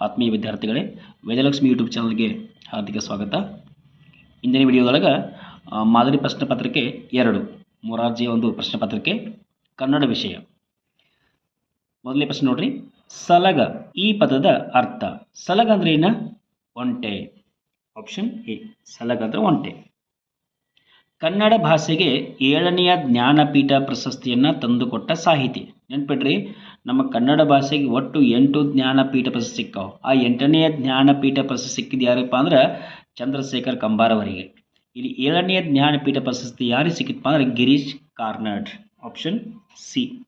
ಆತ್ಮೀಯ ವಿದ್ಯಾರ್ಥಿಗಳೇ, ವೇದಲಕ್ಷ್ಮಿ ಯೂಟ್ಯೂಬ್ ಚಾನಲ್ಗೆ ಹಾರ್ದಿಕ ಸ್ವಾಗತ. ಇಂದಿನ ವಿಡಿಯೋದೊಳಗೆ ಮಾದರಿ ಪ್ರಶ್ನೆ ಪತ್ರಿಕೆ ಎರಡು, ಮೊರಾರ್ಜಿಯ ಒಂದು ಪ್ರಶ್ನೆ ಪತ್ರಿಕೆ ಕನ್ನಡ ವಿಷಯ. ಮೊದಲನೇ ಪ್ರಶ್ನೆ ನೋಡ್ರಿ. ಸಲಗ, ಈ ಪದದ ಅರ್ಥ. ಸಲಗ ಅಂದ್ರೆ ಏನ? ಒಂಟೆ. ಆಪ್ಷನ್ ಎ, ಸಲಗ ಅಂದ್ರೆ ಒಂಟೆ. ಕನ್ನಡ ಭಾಷೆಗೆ ಏಳನೆಯ ಜ್ಞಾನಪೀಠ ಪ್ರಶಸ್ತಿಯನ್ನು ತಂದುಕೊಟ್ಟ ಸಾಹಿತಿ. ನೆನ್ಪಿಡ್ರಿ. ನಮ್ಮ ಕನ್ನಡ ಭಾಷೆಗೆ ಒಟ್ಟು ಎಂಟು ಜ್ಞಾನಪೀಠ ಪ್ರಶಸ್ತಿ ಸಿಕ್ಕವು ಆ ಎಂಟನೆಯ ಜ್ಞಾನಪೀಠ ಪ್ರಶಸ್ತಿ ಸಿಕ್ಕಿದ್ದು ಯಾರಪ್ಪ ಅಂದ್ರೆ ಚಂದ್ರಶೇಖರ್ ಕಂಬಾರ್ ಅವರಿಗೆ. ಇಲ್ಲಿ ಏಳನೆಯ ಜ್ಞಾನಪೀಠ ಪ್ರಶಸ್ತಿ ಯಾರಿಗೆ ಸಿಕ್ಕಿತ್ತು ಅಂದ್ರೆ ಗಿರೀಶ್ ಕಾರ್ನಾಡ್. Option C.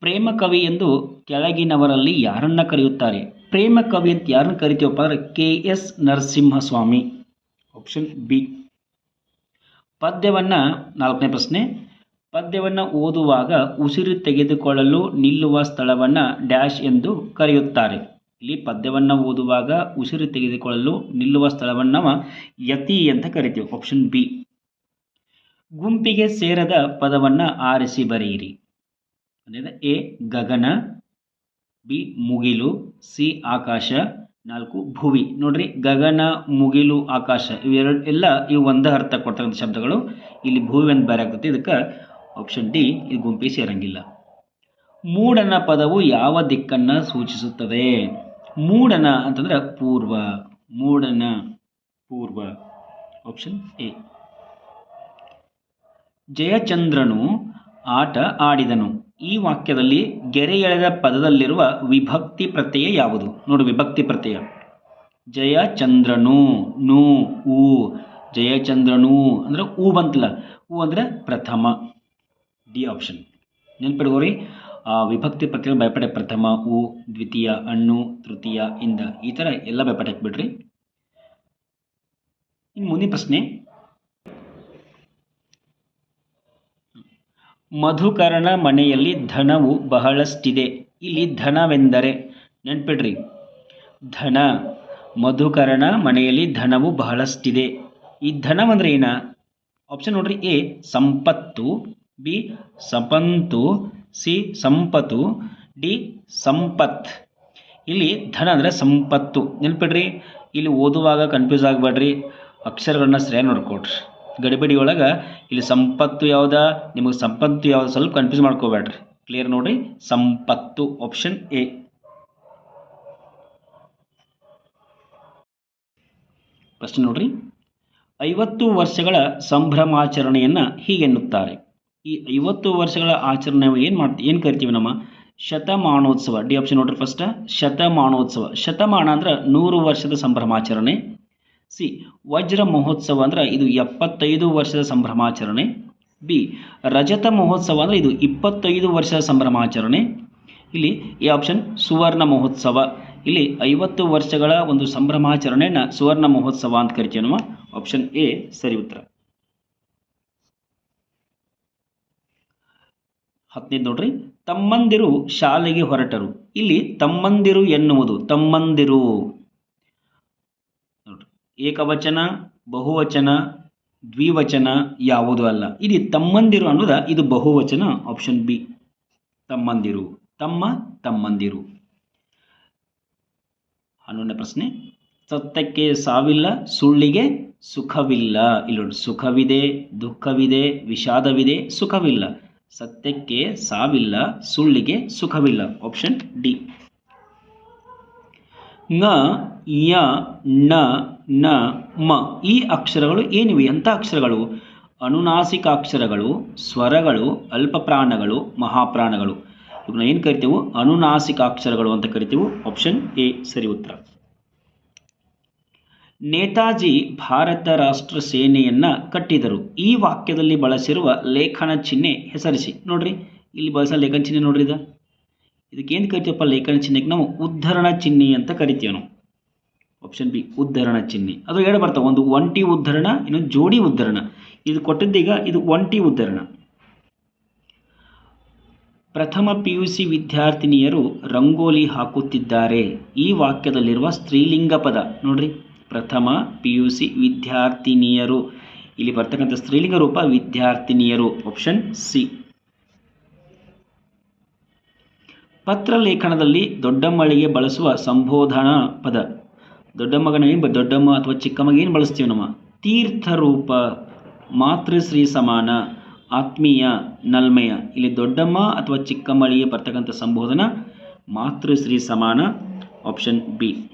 ಪ್ರೇಮ ಕವಿ ಎಂದು ಕೆಳಗಿನವರಲ್ಲಿ ಯಾರನ್ನ ಕರೆಯುತ್ತಾರೆ? ಪ್ರೇಮ ಕವಿ ಅಂತ ಯಾರನ್ನ ಕರಿತೀವಪ್ಪ ಅಂದ್ರೆ K S Narasimhaswamy. Option B. ಪದ್ಯವನ್ನು ನಾಲ್ಕನೇ ಪ್ರಶ್ನೆ. ಪದ್ಯವನ್ನು ಓದುವಾಗ ಉಸಿರು ತೆಗೆದುಕೊಳ್ಳಲು ನಿಲ್ಲುವ ಸ್ಥಳವನ್ನು ಡ್ಯಾಶ್ ಎಂದು ಕರೆಯುತ್ತಾರೆ. ಇಲ್ಲಿ ಪದ್ಯವನ್ನು ಓದುವಾಗ ಉಸಿರು ತೆಗೆದುಕೊಳ್ಳಲು ನಿಲ್ಲುವ ಸ್ಥಳವನ್ನು ಯತಿ ಅಂತ ಕರಿತೀವಿ ಆಪ್ಷನ್ ಬಿ ಗುಂಪಿಗೆ ಸೇರದ ಪದವನ್ನು ಆರಿಸಿ ಬರೆಯಿರಿ. ಎ, ಗಗನ, ಬಿ, ಮುಗಿಲು, ಸಿ, ಆಕಾಶ, ನಾಲ್ಕು, ಭುವಿ. ನೋಡ್ರಿ, ಗಗನ, ಮುಗಿಲು, ಆಕಾಶ ಇವೆರಡು ಎಲ್ಲ ಇವು ಒಂದೇ ಅರ್ಥ ಕೊಡ್ತಕ್ಕಂಥ ಶಬ್ದಗಳು ಇಲ್ಲಿ ಭೂವಿ ಅಂತ ಬೇರೆ ಆಗ್ತೈತಿ ಇದಕ್ಕೆ ಆಪ್ಷನ್ ಡಿ ಇದು ಗುಂಪಿ ಸೇರಂಗಿಲ್ಲ. ಮೂಡನ ಪದವು ಯಾವ ದಿಕ್ಕನ್ನು ಸೂಚಿಸುತ್ತದೆ? ಮೂಡನ ಅಂತಂದ್ರೆ ಪೂರ್ವ. ಮೂಡನ ಪೂರ್ವ. ಆಪ್ಷನ್ ಎ ಜಯಚಂದ್ರನು ಆಟ ಆಡಿದನು. ಈ ವಾಕ್ಯದಲ್ಲಿ ಗೆರೆ ಎಳೆದ ಪದದಲ್ಲಿರುವ ವಿಭಕ್ತಿ ಪ್ರತ್ಯಯ ಯಾವುದು? ನೋಡು ವಿಭಕ್ತಿ ಪ್ರತ್ಯಯ. ಜಯಚಂದ್ರನು, ನು, ಉ. ಜಯಚಂದ್ರನು ಅಂದ್ರೆ ಉ ಬಂತಲ್ಲ. ಉ ಅಂದ್ರೆ ಪ್ರಥಮ. D option. ನೆನ್ಪಿಡ್ಕೋರಿ ವಿಭಕ್ತಿ ಪ್ರತ್ಯಯ ಭಯಪಡೆ ಪ್ರಥಮ, ಉ, ದ್ವಿತೀಯ, ಅಣ್ಣು, ತೃತೀಯ, ಇಂದ ಈ ಥರ ಎಲ್ಲ ಭಯಪಡೆ ಹಾಕ್ಬಿಡ್ರಿ. ಇನ್ನು ಮುಂದಿನ ಪ್ರಶ್ನೆ. ಮಧುಕರಣ ಮನೆಯಲ್ಲಿ ಧನವು ಬಹಳಷ್ಟಿದೆ. ಇಲ್ಲಿ ಧನವೆಂದರೆ ನೆನ್ಪಿಡ್ರಿ. ಧನ ಮಧುಕರಣ ಮನೆಯಲ್ಲಿ ಧನವು ಬಹಳಷ್ಟಿದೆ. ಈ ಧನವಂದ್ರೆ ಏನ? ಆಪ್ಷನ್ ನೋಡ್ರಿ ಎ, ಸಂಪತ್ತು ಬಿ ಸಪಂತು ಸಿ ಸಂಪತ್ತು, ಡಿ ಸಂಪತ್. ಇಲ್ಲಿ ಧನ ಅಂದರೆ ಸಂಪತ್ತು. ನೆನ್ಪಿಡ್ರಿ? ಇಲ್ಲಿ ಓದುವಾಗ ಕನ್ಫ್ಯೂಸ್ ಆಗಬೇಡ್ರಿ. ಅಕ್ಷರಗಳನ್ನ ಸರಿಯಾಗಿ ನೋಡ್ಕೊಡ್ರಿ ಗಡಿಬಿಡಿ ಒಳಗೆ ಇಲ್ಲಿ ಸಂಪತ್ತು ಯಾವುದ? ನಿಮಗೆ ಸಂಪತ್ತು ಯಾವ್ದು? ಸ್ವಲ್ಪ ಕನ್ಫ್ಯೂಸ್ ಮಾಡ್ಕೋಬೇಡ್ರಿ. ಕ್ಲಿಯರ್ ನೋಡ್ರಿ? ಸಂಪತ್ತು ಆಪ್ಷನ್ ಎ ಪ್ರಶ್ನೆ ನೋಡ್ರಿ. ಐವತ್ತು ವರ್ಷಗಳ ಸಂಭ್ರಮಾಚರಣೆಯನ್ನು ಹೀಗೆನ್ನುತ್ತಾರೆ. ಈ ಐವತ್ತು ವರ್ಷಗಳ ಆಚರಣೆ ಏನು ಮಾಡ್ತೀವಿ ಏನು ಕರಿತೀವಿ ನಮ್ಮ ಶತಮಾನೋತ್ಸವ, ಡಿ ಆಪ್ಷನ್ ನೋಡ್ರಿ ಫಸ್ಟ್ ಶತಮಾನೋತ್ಸವ. ಶತಮಾನ ಅಂದ್ರೆ ನೂರು ವರ್ಷದ ಸಂಭ್ರಮಾಚರಣೆ. ಸಿ, ವಜ್ರ ಮಹೋತ್ಸವ ಅಂದ್ರೆ ಇದು ಎಪ್ಪತ್ತೈದು ವರ್ಷದ ಸಂಭ್ರಮಾಚರಣೆ. ಬಿ, ರಜತ ಮಹೋತ್ಸವ ಅಂದ್ರೆ ಇದು ಇಪ್ಪತ್ತೈದು ವರ್ಷದ ಸಂಭ್ರಮಾಚರಣೆ. ಇಲ್ಲಿ ಈ ಆಪ್ಷನ್ ಸುವರ್ಣ ಮಹೋತ್ಸವ. ಇಲ್ಲಿ ಐವತ್ತು ವರ್ಷಗಳ ಒಂದು ಸಂಭ್ರಮಾಚರಣೆಯನ್ನು ಸುವರ್ಣ ಮಹೋತ್ಸವ ಅಂತ ಕರಿತೀವಿ ಆಪ್ಷನ್ ಎ ಸರಿ ಉತ್ತರ. ಹತ್ತನೇದು ನೋಡ್ರಿ. ತಮ್ಮಂದಿರು ಶಾಲೆಗೆ ಹೊರಟರು. ಇಲ್ಲಿ ತಮ್ಮಂದಿರು ಎನ್ನುವುದು, ತಮ್ಮಂದಿರು. ನೋಡ್ರಿ. ಏಕವಚನ, ಬಹುವಚನ, ದ್ವಿವಚನ ಯಾವುದು ಅಲ್ಲ. ಇಲ್ಲಿ ತಮ್ಮಂದಿರು ಅನ್ನೋದ, ಇದು ಬಹುವಚನ ಆಪ್ಷನ್ ಬಿ ತಮ್ಮಂದಿರು. ತಮ್ಮ, ತಮ್ಮಂದಿರು. ಹನ್ನೊಂದನೇ ಪ್ರಶ್ನೆ. ಸತ್ಯಕ್ಕೆ ಸಾವಿಲ್ಲ, ಸುಳ್ಳಿಗೆ ಸುಖವಿಲ್ಲ. ಇಲ್ಲಿ ಸುಖವಿದೆ, ದುಃಖವಿದೆ, ವಿಷಾದವಿದೆ, ಸುಖವಿಲ್ಲ. ಸತ್ಯಕ್ಕೆ ಸಾವಿಲ್ಲ, ಸುಳ್ಳಿಗೆ ಸುಖವಿಲ್ಲ. ಆಪ್ಷನ್ ಡಿ ನ, ಯ, ನ ನ, ಮ. ಈ ಅಕ್ಷರಗಳು ಏನಿವೆ? ಎಂಥ ಅಕ್ಷರಗಳು? ಅನುನಾಸಿಕಾಕ್ಷರಗಳು, ಸ್ವರಗಳು, ಅಲ್ಪಪ್ರಾಣಗಳು, ಮಹಾಪ್ರಾಣಗಳು. ಇವನ್ನ ಏನು ಕರಿತೀವಿ? ಅನುನಾಸಿಕಾಕ್ಷರಗಳು ಅಂತ ಕರಿತೀವೋ. ಆಪ್ಷನ್ ಎ ಸರಿ ಉತ್ತರ. ನೇತಾಜಿ ಭಾರತ ರಾಷ್ಟ್ರ ಸೇನೆಯನ್ನ ಕಟ್ಟಿದರು. ಈ ವಾಕ್ಯದಲ್ಲಿ ಬಳಸಿರುವ ಲೇಖನ ಚಿಹ್ನೆ ಹೆಸರಿಸಿ. ನೋಡ್ರಿ, ಇಲ್ಲಿ ಬಳಸೋ ಲೇಖನ ಚಿಹ್ನೆ ನೋಡ್ರಿ ಇದು. ಇದಕ್ಕೆ ಏನು ಕರಿತೀವಪ್ಪ ಲೇಖನ ಚಿಹ್ನೆಗೆ ನಾವು? ಉದ್ಧರಣ ಚಿಹ್ನೆ ಅಂತ ಕರಿತೀವಿ ನಾವು. ಆಪ್ಷನ್ ಬಿ ಉದ್ಧರಣ ಚಿಹ್ನೆ. ಅದು ಎರಡು ಬರ್ತಾವೆ. ಒಂದು ಒಂಟಿ ಉದ್ಧರಣ ಇನ್ನೊಂದು ಜೋಡಿ ಉದ್ಧರಣ. ಇದು ಕೊಟ್ಟಿದ್ದೀಗ ಇದು ಒಂಟಿ ಉದ್ಧರಣ. ಪ್ರಥಮ ಪಿ ಯು ಸಿ ವಿದ್ಯಾರ್ಥಿನಿಯರು ರಂಗೋಲಿ ಹಾಕುತ್ತಿದ್ದಾರೆ. ಈ ವಾಕ್ಯದಲ್ಲಿರುವ ಸ್ತ್ರೀಲಿಂಗ ಪದ. ನೋಡ್ರಿ. ಪ್ರಥಮ ಪಿ ಯು ಸಿ ವಿದ್ಯಾರ್ಥಿನಿಯರು. ಇಲ್ಲಿ ಬರ್ತಕ್ಕಂಥ ಸ್ತ್ರೀಲಿಂಗ ರೂಪ ವಿದ್ಯಾರ್ಥಿನಿಯರು. ಆಪ್ಷನ್ ಸಿ ಪತ್ರ ಲೇಖನದಲ್ಲಿ ದೊಡ್ಡಮ್ಮಳಿಗೆ ಬಳಸುವ ಸಂಬೋಧನಾ ಪದ. ದೊಡ್ಡಮ್ಮಗನ ಏನು ದೊಡ್ಡಮ್ಮ ಅಥವಾ ಚಿಕ್ಕಮ್ಮಗೆ ಏನು ಬಳಸ್ತೀವಿ ನಮ್ಮ? ತೀರ್ಥರೂಪ ಮಾತೃಶ್ರೀ ಸಮಾನ, ಆತ್ಮೀಯ, ನಲ್ಮಯ. ಇಲ್ಲಿ ದೊಡ್ಡಮ್ಮ ಅಥವಾ ಚಿಕ್ಕಮ್ಮಳಿಗೆ ಬರ್ತಕ್ಕಂಥ ಸಂಬೋಧನ ಮಾತೃಶ್ರೀ ಸಮಾನ. ಆಪ್ಷನ್ ಬಿ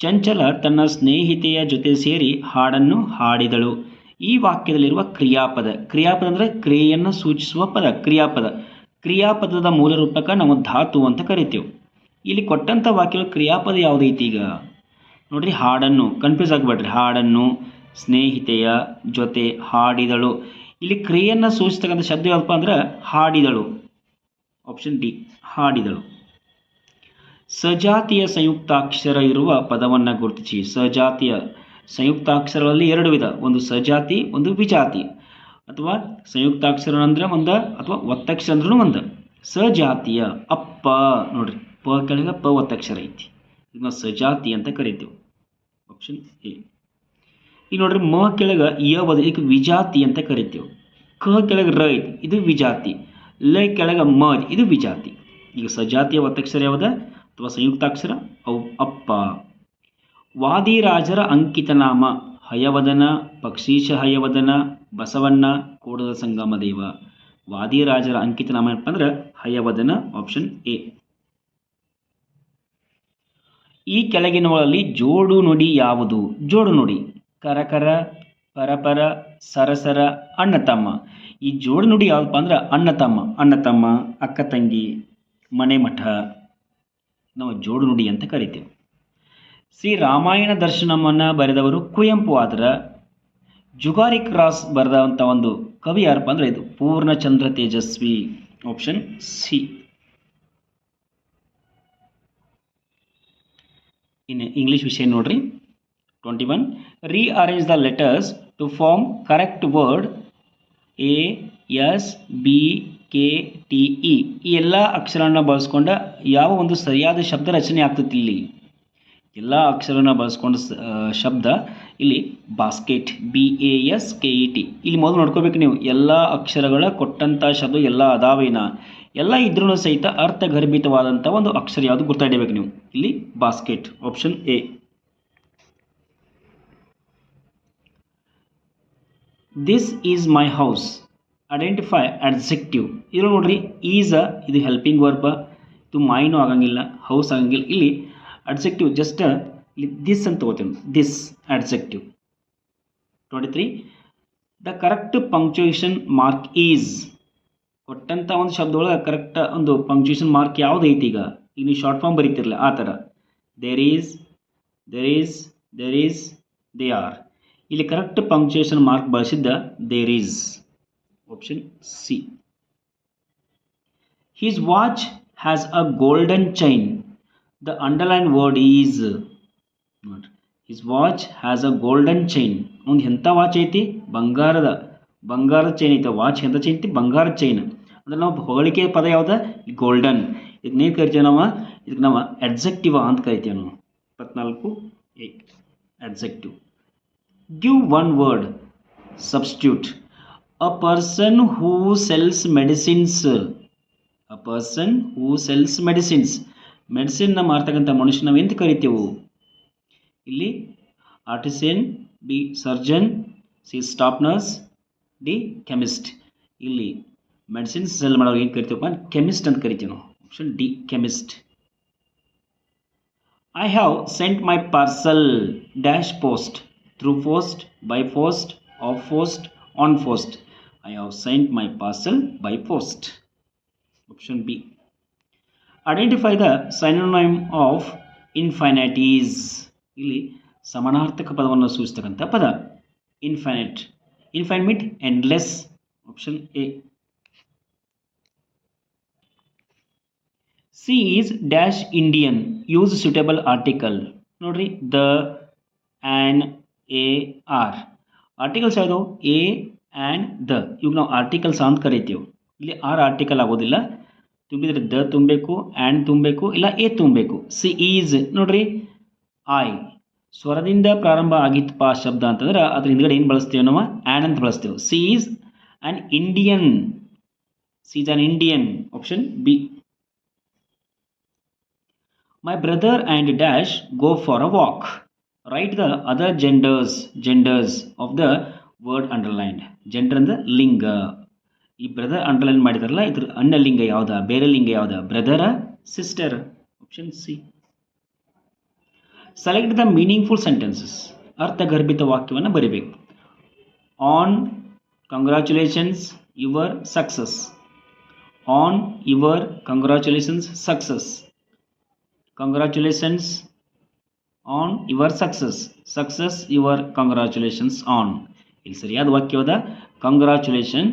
ಚಂಚಲ ತನ್ನ ಸ್ನೇಹಿತೆಯ ಜೊತೆ ಸೇರಿ ಹಾಡನ್ನು ಹಾಡಿದಳು. ಈ ವಾಕ್ಯದಲ್ಲಿರುವ ಕ್ರಿಯಾಪದ ಕ್ರಿಯಾಪದ ಅಂದರೆ ಕ್ರಿಯೆಯನ್ನು ಸೂಚಿಸುವ ಪದ, ಕ್ರಿಯಾಪದ. ಕ್ರಿಯಾಪದದ ಮೂಲ ರೂಪಕ ನಾವು ಧಾತು ಅಂತ ಕರಿತೇವೆ. ಇಲ್ಲಿ ಕೊಟ್ಟಂಥ ವಾಕ್ಯದ ಕ್ರಿಯಾಪದ ಯಾವುದೈತಿ ಈಗ? ನೋಡ್ರಿ, ಹಾಡನ್ನು ಕನ್ಫ್ಯೂಸ್ ಆಗಬೇಡ್ರಿ. ಹಾಡನ್ನು ಸ್ನೇಹಿತೆಯ ಜೊತೆ ಹಾಡಿದಳು. ಇಲ್ಲಿ ಕ್ರಿಯೆಯನ್ನು ಸೂಚಿಸ್ತಕ್ಕಂಥ ಶಬ್ದ ಯಾವಪ್ಪ ಅಂದ್ರೆ ಹಾಡಿದಳು. Option D ಹಾಡಿದಳು. ಸಜಾತಿಯ ಸಂಯುಕ್ತಾಕ್ಷರ ಇರುವ ಪದವನ್ನು ಗುರುತಿಸಿ. ಸಜಾತಿಯ ಸಂಯುಕ್ತಾಕ್ಷರಗಳಲ್ಲಿ ಎರಡು ವಿಧ. ಒಂದು ಸಜಾತಿ, ಒಂದು ವಿಜಾತಿ. ಅಥವಾ ಸಂಯುಕ್ತಾಕ್ಷರ ಅಂದ್ರೆ ಒಂದು, ಅಥವಾ ಒತ್ತಕ್ಷರ ಅಂದ್ರೂ ಒಂದು. ಸಜಾತಿಯ ಅಪ್ಪ. ನೋಡ್ರಿ, ಪ ಕೆಳಗೆ ಪ ಒತ್ತಕ್ಷರ ಐತಿ. ಇದನ್ನ ಸಜಾತಿ ಅಂತ ಕರಿತೀವಿ. ಆಪ್ಷನ್ ಎ ಈಗ ನೋಡ್ರಿ, ಮ ಕೆಳಗೆ ಯ ಬದ ಇದಕ್ಕೆ ವಿಜಾತಿ ಅಂತ ಕರಿತೀವಿ. ಕ ಕೆಳಗೆ ರ ಇದು ವಿಜಾತಿ. ಲ ಕೆಳಗೆ ಮ ಇದು ವಿಜಾತಿ. ಈಗ ಸಜಾತಿಯ ಒತ್ತಕ್ಷರ ಯಾವ್ದ? ಅಥವಾ ಸಂಯುಕ್ತಾಕ್ಷರ? ಅವು ಅಪ್ಪ. ವಾದಿರಾಜರ ಅಂಕಿತನಾಮ. ಹಯವದನ, ಪಕ್ಷೀಶ ಹಯವದನ, ಬಸವಣ್ಣ, ಕೂಡದ ಸಂಗಮ ದೇವ. ವಾದಿರಾಜರ ಅಂಕಿತನಾಮ ಏನಪ್ಪ ಅಂದ್ರೆ ಹಯವದನ ಆಪ್ಷನ್ ಎ ಈ ಕೆಳಗಿನವುಗಳಲ್ಲಿ ಜೋಡು ನುಡಿ ಯಾವುದು? ಜೋಡು ನುಡಿ. ಕರಕರ, ಪರಪರ, ಸರಸರ ಅಣ್ಣ ತಮ್ಮ ಈ ಜೋಡು ನುಡಿ ಯಾವುದಪ್ಪ ಅಂದ್ರೆ ಅಣ್ಣ ತಮ್ಮ ಅಣ್ಣ ತಮ್ಮ ಅಕ್ಕ ತಂಗಿ, ಮನೆ ಮಠ. ನಾವು ಜೋಡು ನುಡಿ ಅಂತ ಕರಿತೀವಿ. ಶ್ರೀ ರಾಮಾಯಣ ದರ್ಶನಮನ್ನು ಬರೆದವರು ಕುವೆಂಪು ಆದ್ರೆ, ಜುಗಾರಿ ಕ್ರಾಸ್ ಬರೆದಂಥ ಒಂದು ಕವಿ ಯಾರಪ್ಪ ಅಂದ್ರೆ ಇದು, ಪೂರ್ಣಚಂದ್ರ ತೇಜಸ್ವಿ ಆಪ್ಷನ್ ಸಿ ಇನ್ನು ಇಂಗ್ಲೀಷ್ ವಿಷಯ ನೋಡ್ರಿ. Twenty one rearrange the letters to form correct word A S B K T E ಈ ಎಲ್ಲ ಅಕ್ಷರನ ಬಳಸ್ಕೊಂಡು ಯಾವ ಒಂದು ಸರಿಯಾದ ಶಬ್ದ ರಚನೆ ಆಗ್ತೈತಿ ಇಲ್ಲಿ. ಎಲ್ಲ ಅಕ್ಷರನ ಬಳಸ್ಕೊಂಡು ಶಬ್ದ ಇಲ್ಲಿ basket B A S K E T ಇಲ್ಲಿ ಮೊದಲು ನೋಡ್ಕೋಬೇಕು ನೀವು. ಎಲ್ಲ ಅಕ್ಷರಗಳ ಕೊಟ್ಟಂಥ ಶಬ್ದ ಎಲ್ಲ ಅದಾವೇನ? ಎಲ್ಲ ಇದ್ರೂ ಸಹಿತ ಅರ್ಥಗರ್ಭಿತವಾದಂಥ ಒಂದು ಅಕ್ಷರ ಯಾವುದು ಗುರ್ತಾಡಿಬೇಕು ನೀವು? ಇಲ್ಲಿ basket option A this is my house identify adjective ಇದ್ರಲ್ಲಿ ನೋಡ್ರಿ ಈಸ್ ಇದು ಹೆಲ್ಪಿಂಗ್ ವರ್ಬ ಇದು ಮೈನು ಆಗಂಗಿಲ್ಲ ಹೌಸ್ ಆಗಂಗಿಲ್ಲ. ಇಲ್ಲಿ ಅಡ್ಜೆಕ್ಟಿವ್ ಜಸ್ಟ್ ಇಲ್ಲಿ ದಿಸ್ ಅಂತ ತಗೋತೀನಿ. This adjective twenty three the correct punctuation mark is ಕೊಟ್ಟಂಥ ಒಂದು ಶಬ್ದ ಒಳಗೆ ಕರೆಕ್ಟ್ ಒಂದು ಪಂಕ್ಚುಯೇಷನ್ ಮಾರ್ಕ್ ಯಾವ್ದು ಐತಿ ಈಗ? ಈಗ ನೀವು ಶಾರ್ಟ್ ಫಾರ್ಮ್ ಬರೀತಿರಲ್ಲ ಆ ಥರ. There is there is there is they are ಇಲ್ಲಿ correct punctuation mark ಬಳಸಿದ್ದ there is option C His watch has a golden chain. The underline word is not. His watch has a golden chain ಒಂದು ಎಂಥ watch ಐತಿ? ಬಂಗಾರದ ಬಂಗಾರದ chain ಐತೆ. Watch ಎಂಥ chain ಐತಿ? ಬಂಗಾರದ ಚೈನ್ ಅಂದ್ರೆ ನಾವು ಹೊಗಳಿಕೆ ಪದ ಯಾವ್ದು? ಗೋಲ್ಡನ್ ಇದನ್ನೇನು ಕರಿತೀವಿ ನಾವು, ಇದಕ್ಕೆ ನಾವು ಅಡ್ಜೆಕ್ಟಿವ್ ಅಂತ ಕರಿತೀವಿ ನಾವು. ಇಪ್ಪತ್ನಾಲ್ಕು a adjective give one word substitute a person who sells medicines a person who sells medicines ಮೆಡಿಸಿನ್ನ ಮಾರ್ತಕ್ಕಂಥ ಮನುಷ್ಯ ನಾವು ಎಂತ ಕರಿತೇವೆ? ಇಲ್ಲಿ artisan B surgeon, C staff nurse, D chemist. ಇಲ್ಲಿ ಮೆಡಿಸಿನ್ಸ್ ಸೆಲ್ ಮಾಡೋರು ಏನು ಕರಿತೀವಪ್ಪ ಕೆಮಿಸ್ಟ್ ಅಂತ ಕರಿತೀವಿ ನಾವು. Option D, chemist. I have sent my parcel dash post through post by post of post on post I have sent my parcel by post option B identify the synonym of infinities ಇಲ್ಲಿ ಸಮಾನಾರ್ಥಕ ಪದವನ್ನು ಸೂಚಿಸ್ತಕ್ಕಂಥ ಪದ. Infinite infinite endless option A C is dash Indian use suitable article ನೋಡ್ರಿ, the and a are articles ಯಾವುದು? A and the. ಇವಾಗ ನಾವು articles ಅಂತ ಕರಿತೀವಿ. ಇಲ್ಲಿ ಆರ್ ಆರ್ಟಿಕಲ್ ಆಗೋದಿಲ್ಲ. ತುಂಬಿದರೆ ದ ತುಂಬಬೇಕು ಆ್ಯಂಡ್ ತುಂಬಬೇಕು ಇಲ್ಲ ಎ ತುಂಬಬೇಕು ಸಿ ಈಸ್, ನೋಡ್ರಿ, ಐ. ಸ್ವರದಿಂದ ಪ್ರಾರಂಭ ಆಗಿತ್ತಪ್ಪ ಶಬ್ದ ಅಂತಂದ್ರೆ ಅದ್ರ ಹಿಂದ್ಗಡೆ ಏನು ಬಳಸ್ತೀವಿ ನಾವು? ಆ್ಯಂಡ್ ಅಂತ ಬಳಸ್ತೇವೆ. C is an Indian C is on Indian option B my brother and dash go for a walk write the other genders genders of the word underlined gender ಅಂದ್ರೆ ಲಿಂಗ. ಈ ಬ್ರದರ್ ಅಂಡರ್ಲೈನ್ ಮಾಡಿದಾರಲ್ಲ, ಇದ್ರ ಅಣ್ಣ ಲಿಂಗ ಯಾವ್ದ, ಬೇರೆ ಲಿಂಗ ಯಾವ್ದ? Brother sister option C select the meaningful sentences ಅರ್ಥಗರ್ಭಿತ ವಾಕ್ಯವನ್ನು ಬರಿಬೇಕು. On congratulations your success on your congratulations success congratulations on your success success your congratulations on ಇಲ್ಲಿ ಸರಿಯಾದ ವಾಕ್ಯವಾದ congratulation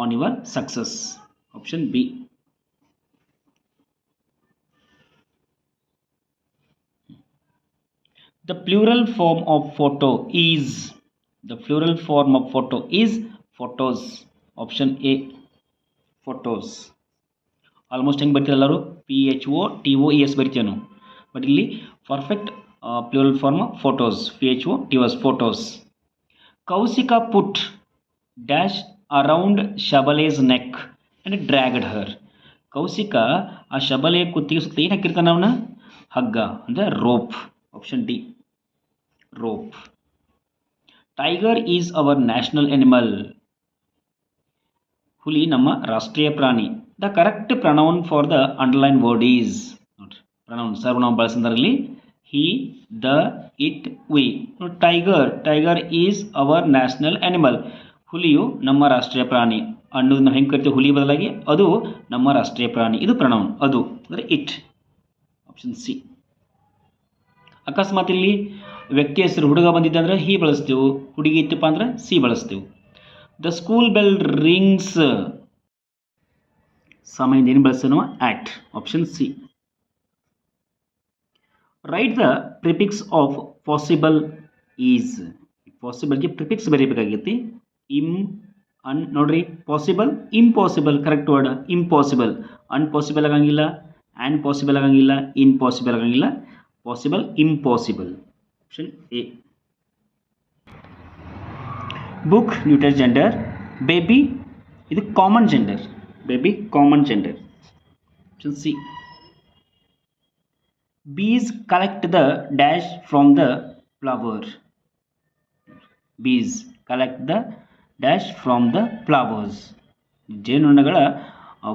on your success option B the plural form of photo is the plural form of photo is photos option A photos almost ಹೆಂಗೆ ಬರ್ತೀರ ಎಲ್ಲರೂ? P H O T O E S ಬರ್ತೀವಿ ನಾವು. But ಇಲ್ಲಿ perfect plural form photos P H O T S photos Kaushika put dash around Shabale's neck and dragged her Kaushika ಆ ಶಬಲೆ ಕುತ್ತಿಗೆ ಸುತ್ತ ಏನು ಹಾಕಿರ್ತಾನೆ ಅವನ? ಹಗ್ಗ, ಅಂದರೆ rope option D rope tiger is our national animal ಹುಲಿ ನಮ್ಮ ರಾಷ್ಟ್ರೀಯ ಪ್ರಾಣಿ. The correct pronoun for the underline word is ನೋಡ್ರಿ ಪ್ರನೌನ್ ಸರ್ವನಾಮ ಬಳಸಿದ್ರಲ್ಲಿ he the it we tiger tiger is our national animal ಹುಲಿಯು ನಮ್ಮ ರಾಷ್ಟ್ರೀಯ ಪ್ರಾಣಿ. ಅನ್ನೋದು ನಾವು ಹೆಂಗೆ ಕರಿತೀವಿ? ಹುಲಿ ಬದಲಾಗಿ ಅದು ನಮ್ಮ ರಾಷ್ಟ್ರೀಯ ಪ್ರಾಣಿ. ಇದು ಪ್ರಣೌನ್ ಅದು ಅಂದರೆ ಇಟ್ ಆಪ್ಷನ್ ಸಿ ಅಕಸ್ಮಾತ್ ಇಲ್ಲಿ ವ್ಯಕ್ತಿ ಹೆಸರು ಹುಡುಗ ಬಂದಿದ್ದೆ ಅಂದ್ರೆ ಹಿ ಬಳಸ್ತೀವಿ. ಹುಡುಗಿ ಇತ್ತಪ್ಪ ಅಂದ್ರೆ ಸಿ ಬಳಸ್ತೀವಿ. ದ ಸ್ಕೂಲ್ ಬೆಲ್ ರಿಂಗ್ಸ್ ಸಮಯದಿಂದ ಏನು ಬಳಸ್ತೀವಿ ನಾವು? Option C write the prefix of possible is ಪಾಸಿಬಲ್ಗೆ prefix ಬರೀಬೇಕಾಗೈತಿ ಇಮ್ ಅನ್ ನೋಡ್ರಿ possible impossible correct word impossible unpossible ಆಗಂಗಿಲ್ಲ ಆ್ಯಂಡ್ ಪಾಸಿಬಲ್ ಆಗಂಗಿಲ್ಲ ಇನ್ಪಾಸಿಬಲ್ ಆಗಂಗಿಲ್ಲ. Possible impossible option A book neuter gender baby ಇದು common gender baby common gender option C bees collect the dash from the flower bees collect the dash from the flowers ಜೇನುನೊಣಗಳ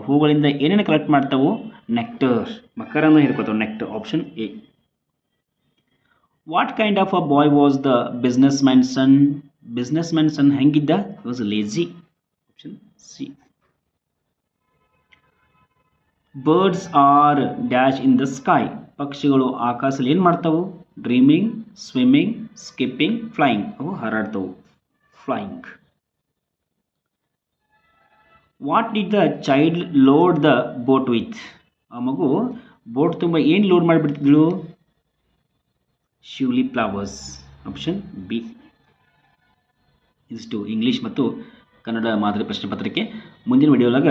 ಹೂಗಳಿಂದ ಏನೇನು collect ಮಾಡ್ತಾವು nectar ಮಕರನ್ನು ಹೇಳ್ಕೊತಾವೆ nectar option A what kind of a boy was the businessman son businessman son ಹೆಂಗಿದ್ದ was lazy option C birds are dash in the sky ಪಕ್ಷಿಗಳು ಆಕಾಶದಲ್ಲಿ ಏನು ಮಾಡ್ತಾವು? Dreaming swimming skipping flying ಅವು ಹಾರಾಡ್ತವು. Flying what did the child load the boat with ಆ ಮಗು boat ತುಂಬ ಏನು load ಮಾಡಿಬಿಡ್ತಿದ್ಳು ಶಿವ್ಲಿ ಫ್ಲವರ್ಸ್ ಆಪ್ಷನ್ ಬಿ ಇದಿಷ್ಟು ಇಂಗ್ಲೀಷ್ ಮತ್ತು ಕನ್ನಡ ಮಾದರಿ ಪ್ರಶ್ನೆ ಪತ್ರಿಕೆ ಮುಂದಿನ ವಿಡಿಯೋದಾಗ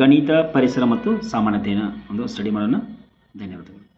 ಗಣಿತ, ಪರಿಸರ ಮತ್ತು ಸಾಮಾನ್ಯತೆಯನ್ನು ಒಂದು ಸ್ಟಡಿ ಮಾಡೋಣ. ಧನ್ಯವಾದಗಳು.